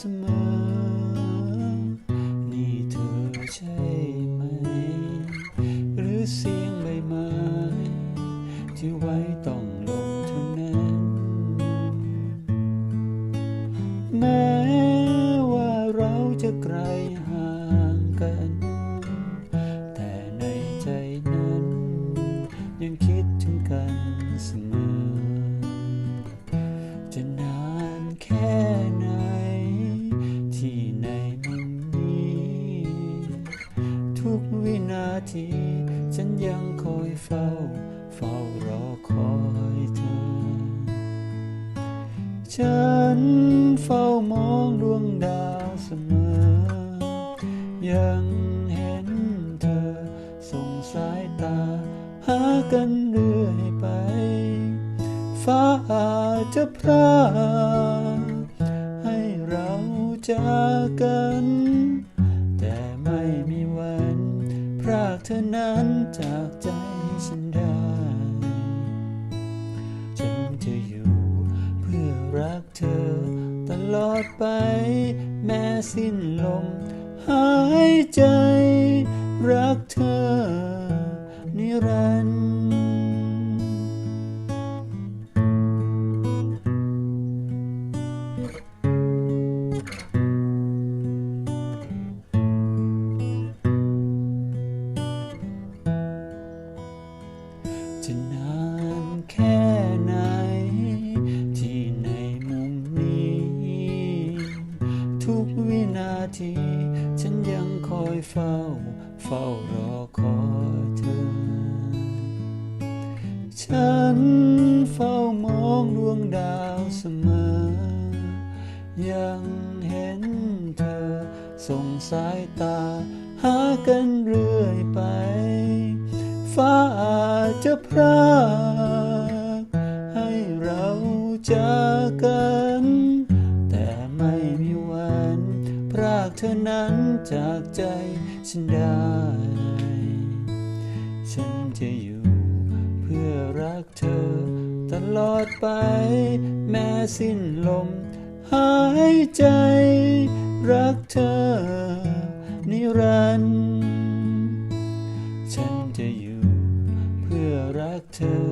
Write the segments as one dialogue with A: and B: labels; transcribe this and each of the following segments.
A: สมอ นี่เธอใช่ไหม หรือเสียงใบไม้ที่ไว้ต้องลมเท่านั้น แม้ว่าเราจะไกลห่างกัน ทุกวินาที ฉันยังคอยเฝ้า เฝ้ารอคอยเธอ ฉันเฝ้ามองดวงดาวเสมอ ยังเห็นเธอส่งสายตา หากันเรื่อยไป ฟ้าอาจจะพราให้เราจากกัน เธอนั้นจากใจฉันได้ฉันจะอยู่เพื่อรักเธอตลอดไป แม้สิ้นลมหายใจ รักเธอนิรันดร์ ที ฉันยังคอยเฝ้า เฝ้ารอคอยเธอ ฉันเฝ้ามองดวงดาวเสมอ ยังเห็นเธอ ส่งสายตา หากันเรื่อยไป ฟ้าอาจจะพรา เธอนั้นจากใจฉันได้ ฉันจะอยู่เพื่อรักเธอ ตลอดไป แม้สิ้นลม หายใจ รักเธอ นิรันดร์ฉันจะอยู่เพื่อรักเธอ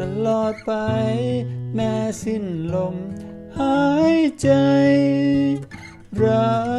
A: ตลอดไป แม้สิ้นลม หายใจรัก